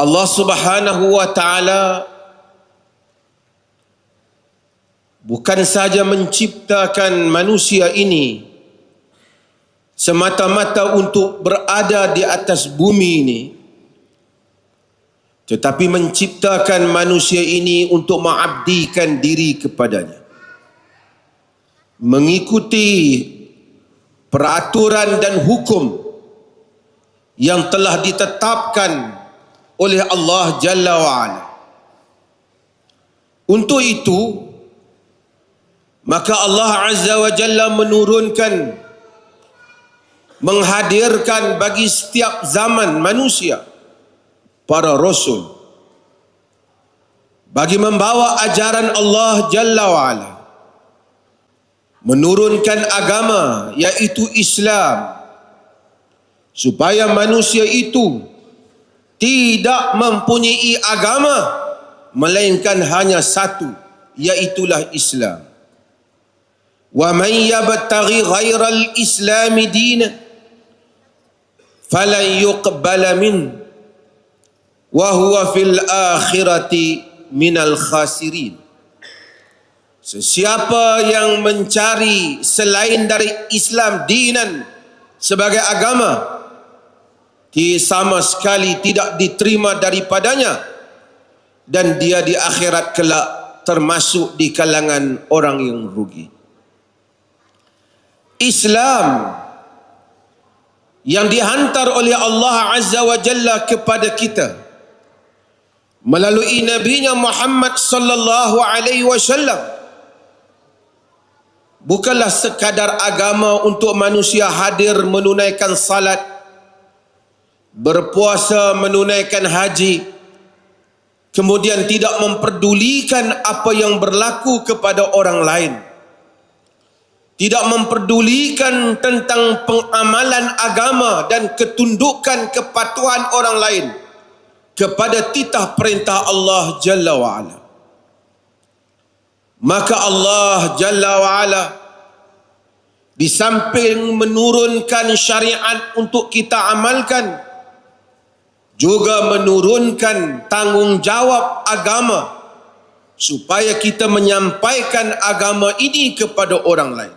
Allah Subhanahu wa taala bukan saja menciptakan manusia ini semata-mata untuk berada di atas bumi ini tetapi menciptakan manusia ini untuk mengabdikan diri kepadanya. Mengikuti peraturan dan hukum yang telah ditetapkan oleh Allah Jalla wa'ala. Untuk itu maka Allah Azza wa Jalla menurunkan menghadirkan bagi setiap zaman manusia para rasul bagi membawa ajaran Allah Jalla wa Ala menurunkan agama yaitu Islam supaya manusia itu tidak mempunyai agama melainkan hanya satu yaitulah Islam. Wa man yabtaghi ghairal islam dinan falan yuqbala min wa huwa fil akhirati minal khasirin. Sesiapa yang mencari selain dari Islam dinan sebagai agama sama sekali tidak diterima daripadanya dan dia di akhirat kelak termasuk di kalangan orang yang rugi. Islam yang dihantar oleh Allah Azza wa Jalla kepada kita melalui nabinya Muhammad sallallahu alaihi wasallam bukanlah sekadar agama untuk manusia hadir menunaikan salat berpuasa menunaikan haji kemudian tidak memperdulikan apa yang berlaku kepada orang lain tidak memperdulikan tentang pengamalan agama dan ketundukan kepatuhan orang lain kepada titah perintah Allah Jalla wa'ala. Maka Allah Jalla wa'ala di samping menurunkan syariat untuk kita amalkan juga menurunkan tanggungjawab agama supaya kita menyampaikan agama ini kepada orang lain.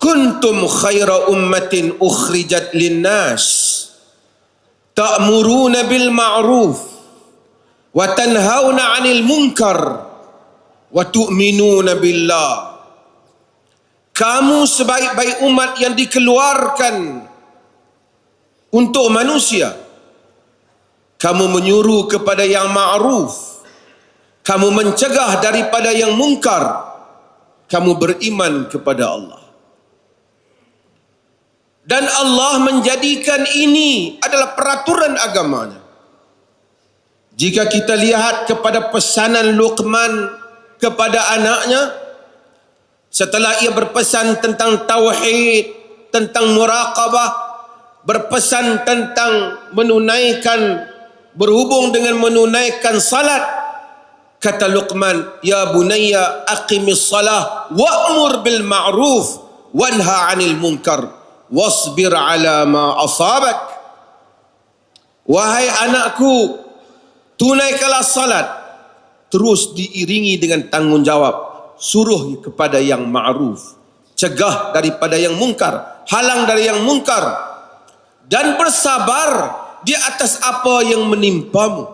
Kuntum khaira ummatin ukhrijat linnas ta'muruna bil ma'ruf wa tanhauna 'anil munkar wa tu'minuna billah. Kamu sebaik-baik umat yang dikeluarkan untuk manusia kamu menyuruh kepada yang ma'ruf. Kamu mencegah daripada yang mungkar. Kamu beriman kepada Allah. Dan Allah menjadikan ini adalah peraturan agamanya. Jika kita lihat kepada pesanan Luqman kepada anaknya setelah ia berpesan tentang tauhid, tentang muraqabah, berpesan tentang menunaikan berhubung dengan menunaikan salat. Kata Luqman ya bunayya aqimis salah wa'mur bil ma'ruf wanha 'anil munkar wasbir ala ma asabak. Wahai anakku tunaikanlah salat. Terus diiringi dengan tanggungjawab suruh kepada yang ma'ruf cegah daripada yang mungkar halang dari yang mungkar dan bersabar di atas apa yang menimpamu.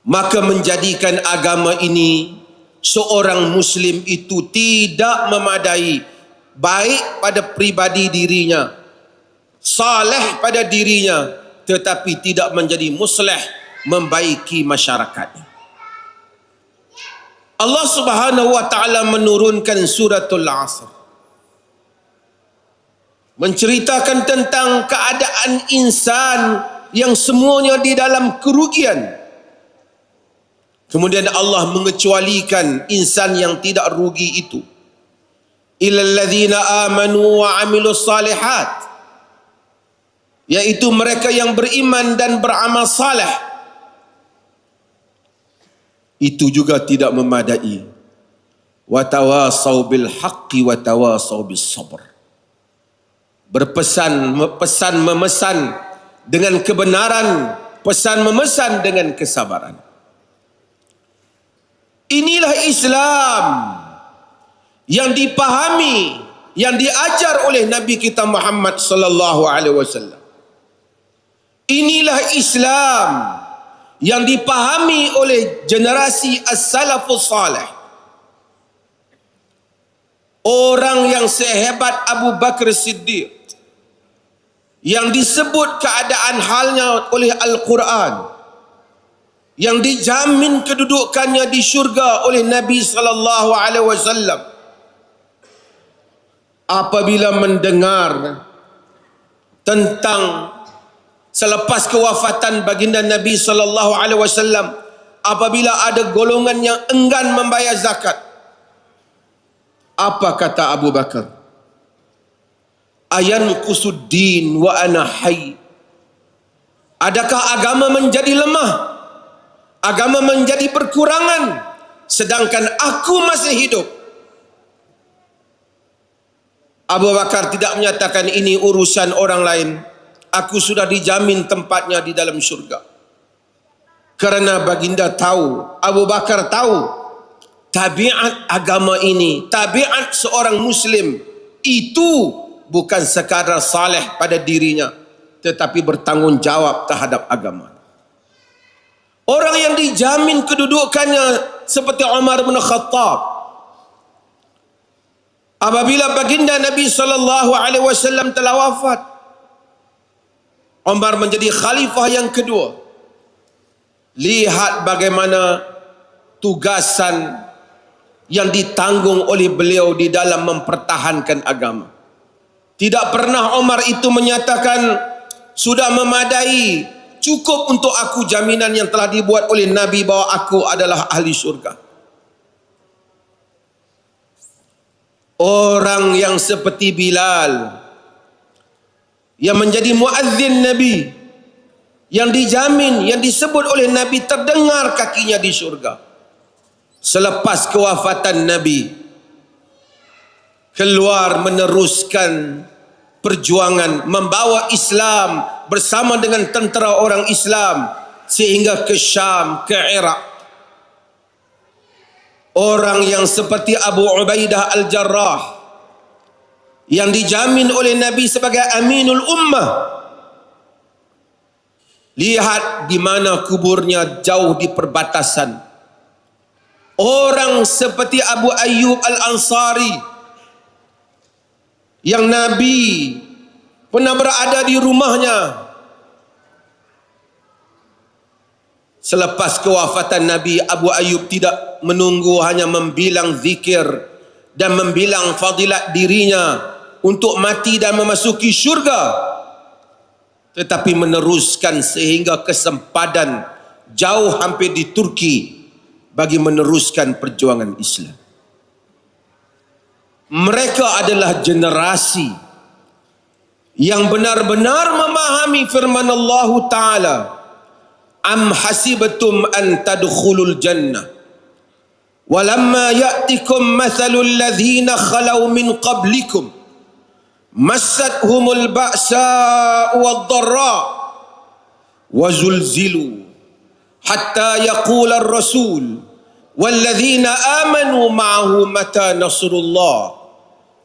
Maka menjadikan agama ini seorang muslim itu tidak memadai baik pada pribadi dirinya saleh pada dirinya tetapi tidak menjadi musleh membaiki masyarakatnya Allah Subhanahu wa taala menurunkan suratul asr menceritakan tentang keadaan insan yang semuanya di dalam kerugian. Kemudian Allah mengecualikan insan yang tidak rugi itu. Ila alladhina amanu wa amilus salihat. Yaitu mereka yang beriman dan beramal saleh. Itu juga tidak memadai. Wa tawasau bil haqqi wa tawasau bis sabr berpesan pesan memesan dengan kebenaran, pesan memesan dengan kesabaran. Inilah Islam yang dipahami, yang diajar oleh Nabi kita Muhammad sallallahu alaihi wasallam. Inilah Islam yang dipahami oleh generasi as-salafus salih. Orang yang sehebat Abu Bakar Siddiq yang disebut keadaan halnya oleh Al-Quran. Yang dijamin kedudukannya di syurga oleh Nabi sallallahu alaihi wasallam. Apabila mendengar tentang selepas kewafatan baginda Nabi sallallahu alaihi wasallam apabila ada golongan yang enggan membayar zakat apa kata Abu Bakar ayan kusuddin wa ana hayy. Adakah agama menjadi lemah? Agama menjadi berkurangan sedangkan aku masih hidup. Abu Bakar tidak menyatakan ini urusan orang lain. Aku sudah dijamin tempatnya di dalam syurga. Kerana baginda tahu, Abu Bakar tahu tabiat agama ini, tabiat seorang muslim itu bukan sekadar saleh pada dirinya tetapi bertanggungjawab terhadap agama. Orang yang dijamin kedudukannya seperti Umar bin Khattab apabila baginda Nabi sallallahu alaihi wasallam telah wafat Umar menjadi khalifah yang kedua. Lihat bagaimana tugasan yang ditanggung oleh beliau di dalam mempertahankan agama. Tidak pernah Umar itu menyatakan sudah memadai cukup untuk aku jaminan yang telah dibuat oleh Nabi bahawa aku adalah ahli syurga. Orang yang seperti Bilal, yang menjadi muazzin Nabi yang dijamin yang disebut oleh Nabi terdengar kakinya di syurga selepas kewafatan Nabi keluar meneruskan perjuangan membawa Islam bersama dengan tentera orang Islam sehingga ke Syam ke Iraq orang yang seperti Abu Ubaidah Al-Jarrah yang dijamin oleh Nabi sebagai aminul ummah. Lihat di mana kuburnya jauh di perbatasan. Orang seperti Abu Ayyub Al-Ansari yang Nabi pernah berada di rumahnya. Selepas kewafatan Nabi Abu Ayyub tidak menunggu hanya membilang zikir dan membilang fadilat dirinya untuk mati dan memasuki syurga. Tetapi meneruskan sehingga kesempadan jauh hampir di Turki bagi meneruskan perjuangan Islam mereka adalah generasi yang benar-benar memahami firman Allah Ta'ala. Am hasibatum an tadkhulul jannah? Walamma ya'tikum mathalul ladhina khalau min qablikum. Massatuhumul ba'sa wad-dharra wa zulzilu hatta yaqula ar-rasul walladzina amanu ma'ahu mata nasrullah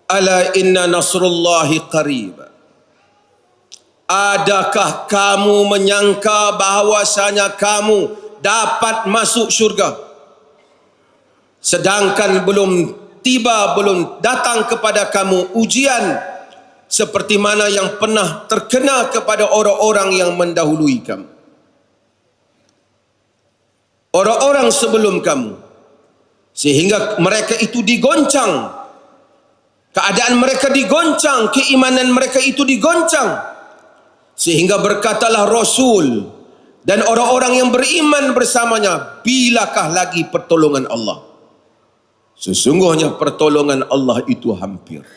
ala inna nasrullahi qarib adakah kamu menyangka bahawasanya kamu dapat masuk syurga sedangkan belum tiba belum datang kepada kamu ujian seperti mana yang pernah terkena kepada orang-orang yang mendahului kamu. Orang-orang sebelum kamu. Sehingga mereka itu digoncang. Keadaan mereka digoncang. Keimanan mereka itu digoncang. Sehingga berkatalah Rasul dan orang-orang yang beriman bersamanya. Bilakah lagi pertolongan Allah? Sesungguhnya pertolongan Allah itu hampir.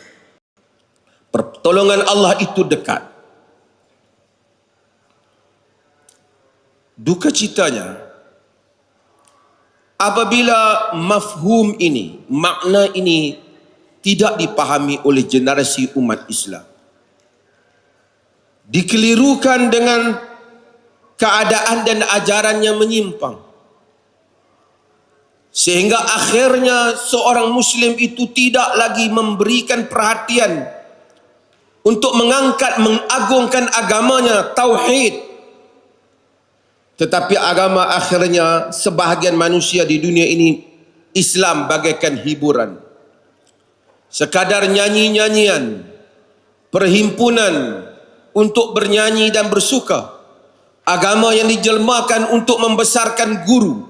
Pertolongan Allah itu dekat. Duka citanya, apabila mafhum ini, makna ini tidak dipahami oleh generasi umat Islam. dikelirukan dengan keadaan dan ajaran yang menyimpang. Sehingga akhirnya seorang muslim itu tidak lagi memberikan perhatian untuk mengangkat mengagungkan agamanya tauhid. Tetapi agama akhirnya sebahagian manusia di dunia ini Islam bagaikan hiburan sekadar nyanyi-nyanyian perhimpunan untuk bernyanyi dan bersuka agama yang dijelmakan untuk membesarkan guru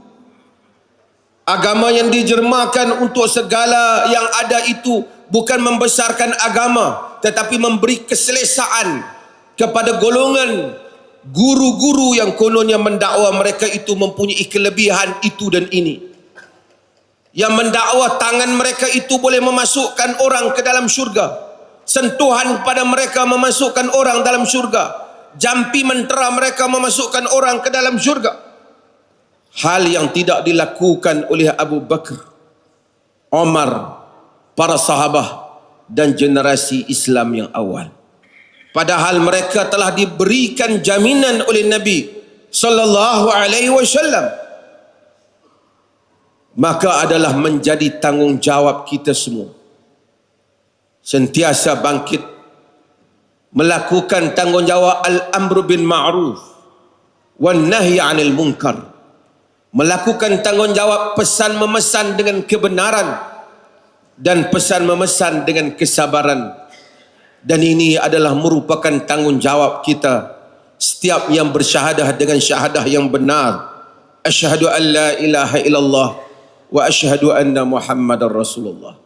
agama yang dijelmakan untuk segala yang ada itu bukan membesarkan agama tetapi memberi keselesaan kepada golongan guru-guru yang kononnya mendakwa mereka itu mempunyai kelebihan itu dan ini yang mendakwa tangan mereka itu boleh memasukkan orang ke dalam syurga sentuhan pada mereka memasukkan orang dalam syurga jampi mentera mereka memasukkan orang ke dalam syurga hal yang tidak dilakukan oleh Abu Bakar, Omar, para sahabat dan generasi Islam yang awal. Padahal mereka telah diberikan jaminan oleh Nabi sallallahu alaihi wasallam. Maka adalah menjadi tanggungjawab kita semua. Sentiasa bangkit melakukan tanggungjawab al-amru bin ma'ruf wan nahi 'anil munkar. Melakukan tanggungjawab pesan memesan dengan kebenaran dan pesan memesan dengan kesabaran. Dan ini adalah merupakan tanggungjawab kita setiap yang bersyahadah dengan syahadah yang benar. Asyhadu an la ilaha illallah wa asyhadu anna muhammadar rasulullah